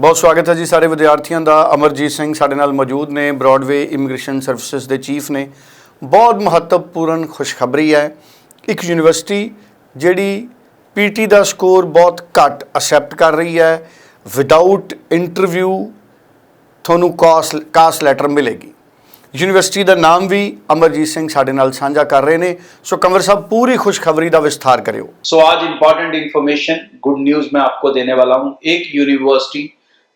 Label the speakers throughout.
Speaker 1: ਬਹੁਤ ਸਵਾਗਤ ਹੈ ਜੀ ਸਾਰੇ ਵਿਦਿਆਰਥੀਆਂ ਦਾ। ਅਮਰਜੀਤ ਸਿੰਘ ਸਾਡੇ ਨਾਲ ਮੌਜੂਦ ਨੇ ਬ੍ਰਾਡਵੇ ਇਮੀਗ੍ਰੇਸ਼ਨ ਸਰਵਿਸਿਜ਼ ਦੇ ਚੀਫ ਨੇ। ਬਹੁਤ ਮਹੱਤਵਪੂਰਨ ਖੁਸ਼ਖਬਰੀ ਹੈ। ਇੱਕ ਯੂਨੀਵਰਸਿਟੀ ਜਿਹੜੀ ਪੀਟੀ ਦਾ ਸਕੋਰ ਬਹੁਤ ਘੱਟ ਅਕਸੈਪਟ ਕਰ ਰਹੀ ਹੈ। ਵਿਦਆਊਟ ਇੰਟਰਵਿਊ ਤੁਹਾਨੂੰ ਕਾਸ ਕਾਸ ਲੈਟਰ ਮਿਲੇਗੀ। ਯੂਨੀਵਰਸਿਟੀ ਦਾ ਨਾਮ ਵੀ ਅਮਰਜੀਤ ਸਿੰਘ ਸਾਡੇ ਨਾਲ ਸਾਂਝਾ ਕਰ ਰਹੇ ਨੇ। ਸੋ ਕੰਵਰ ਸਾਹਿਬ, ਪੂਰੀ ਖੁਸ਼ਖਬਰੀ ਦਾ ਵਿਸਥਾਰ ਕਰਿਓ।
Speaker 2: ਸੋ ਅੱਜ ਇੰਪੋਰਟੈਂਟ ਇਨਫੋਰਮੇਸ਼ਨ ਗੁੱਡ ਨਿਊਜ਼ ਮੈਂ ਆਪਕੋ ਦੇਣੇ ਵਾਲਾ ਹੂੰ। ਇੱਕ ਯੂਨੀਵਰਸਿਟੀ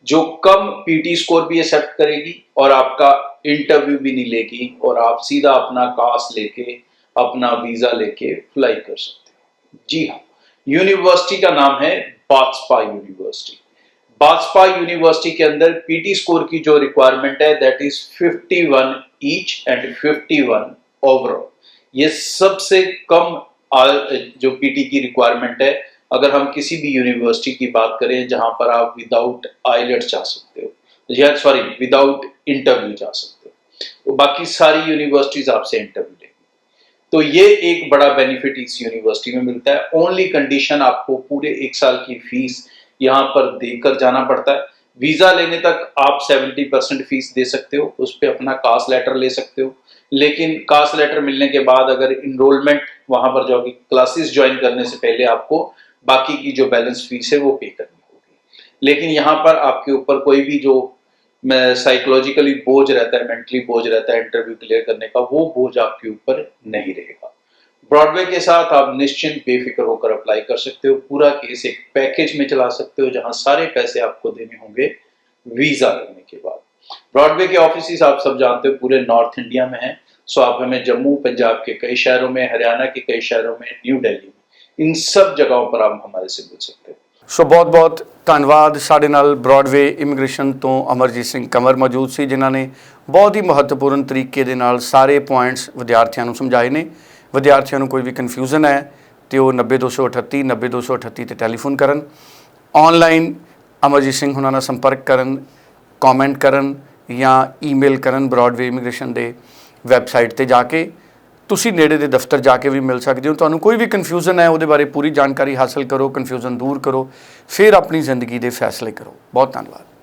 Speaker 2: जो कम पीटी स्कोर भी एक्सेप्ट करेगी और आपका इंटरव्यू भी नहीं लेगी और आप सीधा अपना कास लेके, अपना वीज़ा लेके फ्लाई कर सकते हो। जी हाँ यूनिवर्सिटी का नाम है बाजपा यूनिवर्सिटी बाजपा यूनिवर्सिटी के अंदर पीटी स्कोर की जो रिक्वायरमेंट है that is 51 each and 51 overall ये सबसे कम जो पीटी की रिक्वायरमेंट है अगर हम किसी भी यूनिवर्सिटी की बात करें जहाँ पर आप विदाउट आईलेट जा सकते हो, या सॉरी विदाउट इंटरव्यू जा सकते हो तो बाकी सारी यूनिवर्सिटीज आपसे इंटरव्यू लेंगी। तो ये एक बड़ा बेनिफिट इस यूनिवर्सिटी में मिलता है। ओनली कंडीशन आपको पूरे एक साल की फ़ीस यहाँ पर देकर जाना पड़ता है। वीज़ा लेने तक आप 70 परसेंट फ़ीस दे सकते हो, उस पर अपना कास्ट लेटर ले सकते हो। लेकिन कास्ट लेटर मिलने के बाद अगर इनरोलमेंट वहाँ पर जाओगे क्लासेस ज्वाइन करने से पहले आपको बाकी की जो बैलेंस फ़ीस है वो पे करनी होगी। लेकिन यहाँ पर आपके ऊपर कोई भी जो साइकोलॉजिकली बोझ रहता है मेंटली बोझ रहता है इंटरव्यू क्लियर करने का, वो बोझ आपके ऊपर नहीं रहेगा। ब्रॉडवे के साथ आप निश्चिंत बेफिक्र होकर अप्लाई कर सकते हो। पूरा केस एक पैकेज में चला सकते हो, जहाँ सारे पैसे आपको देने होंगे वीज़ा लगने के बाद। ब्रॉडवे के ऑफ़िस आप सब जानते हो, पूरे नॉर्थ इंडिया में हैं। सो आप हमें जम्मू, पंजाब के कई शहरों में, हरियाणा के कई शहरों में न्यू दिल्ली में। इन सब जगहों पर आप हमारे से मिल सकते हो
Speaker 1: ਸੋ ਬਹੁਤ ਬਹੁਤ ਧੰਨਵਾਦ ਸਾਡੇ ਨਾਲ ਬ੍ਰੌਡਵੇ ਇਮੀਗ੍ਰੇਸ਼ਨ ਤੋਂ ਅਮਰਜੀਤ ਸਿੰਘ ਕੰਵਰ ਮੌਜੂਦ ਸੀ ਜਿਨ੍ਹਾਂ ਨੇ ਬਹੁਤ ਹੀ ਮਹੱਤਵਪੂਰਨ ਤਰੀਕੇ ਦੇ ਨਾਲ ਸਾਰੇ ਪੁਆਇੰਟਸ ਵਿਦਿਆਰਥੀਆਂ ਨੂੰ ਸਮਝਾਏ ਨੇ ਵਿਦਿਆਰਥੀਆਂ ਨੂੰ ਕੋਈ ਵੀ ਕਨਫਿਊਜ਼ਨ ਹੈ ਤੇ ਉਹ 90238 90238 ਤੇ ਟੈਲੀਫੋਨ ਕਰਨ ਆਨਲਾਈਨ ਅਮਰਜੀਤ ਸਿੰਘ ਹੁਣਾਂ ਨਾਲ ਸੰਪਰਕ ਕਰਨ ਕਮੈਂਟ ਕਰਨ ਜਾਂ ਈਮੇਲ ਕਰਨ ਬ੍ਰੌਡਵੇ ਇਮੀਗ੍ਰੇਸ਼ਨ ਦੇ ਵੈਬਸਾਈਟ ਤੇ ਜਾ ਕੇ ਤੁਸੀਂ ਨੇੜੇ ਦੇ ਦਫ਼ਤਰ ਜਾ ਕੇ ਵੀ ਮਿਲ ਸਕਦੇ ਹੋ। ਤੁਹਾਨੂੰ ਕੋਈ ਵੀ ਕਨਫਿਊਜ਼ਨ ਹੈ, ਉਹਦੇ ਬਾਰੇ ਪੂਰੀ ਜਾਣਕਾਰੀ ਹਾਸਲ ਕਰੋ ਕਨਫਿਊਜ਼ਨ ਦੂਰ ਕਰੋ, ਫਿਰ ਆਪਣੀ ਜ਼ਿੰਦਗੀ ਦੇ ਫੈਸਲੇ ਕਰੋ। ਬਹੁਤ ਧੰਨਵਾਦ।